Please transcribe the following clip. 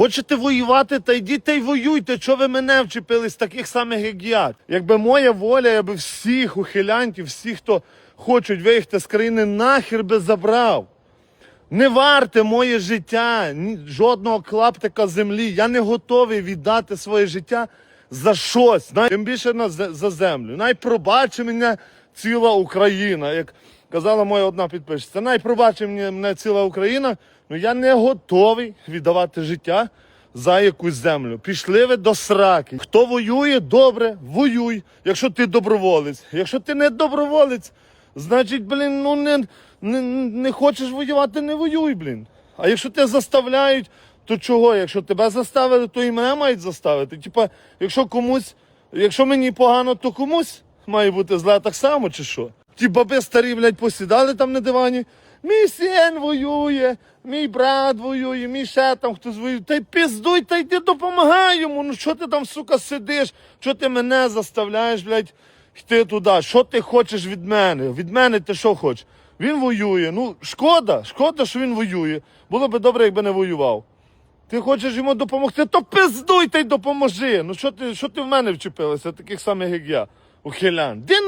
Хочете воювати, та йдіть та й воюйте. Чого ви мене вчепились таких самих, як я? Якби моя воля, я би всіх ухилянтів, всіх, хто хочуть виїхати з країни, нахер би забрав. Не варте моє життя, жодного клаптика землі. Я не готовий віддати своє життя за щось. Тим більше за землю. Най пробачи мене ціла Україна. Як казала моя одна підписчиця, най пробачи мене, мене ціла Україна, ну я не готовий віддавати життя за якусь землю. Пішли ви до сраки. Хто воює, добре, воюй. Якщо ти доброволець. Якщо ти не доброволець, значить, блін, ну не, не, не хочеш воювати, не воюй, блін. А якщо тебе заставляють, то чого? Якщо тебе заставили, то і мене мають заставити. Типа, якщо комусь, якщо мені погано, то комусь має бути зле так само, чи що? Ті баби старі, блядь, посідали там на дивані. Мій син воює, мій брат воює, мій ще там хтось воює. Та й піздуй, та йди допомагай йому. Ну що ти там, сука, сидиш? Що ти мене заставляєш, блядь, йти туди? Що ти хочеш від мене? Від мене ти що хочеш? Він воює. Ну, шкода, шкода, що він воює. Було би добре, якби не воював. Ти хочеш йому допомогти, то пиздуй та й допоможи. Ну що ти, що ти в мене вчепилася, таких самих, як я, ухилян? Де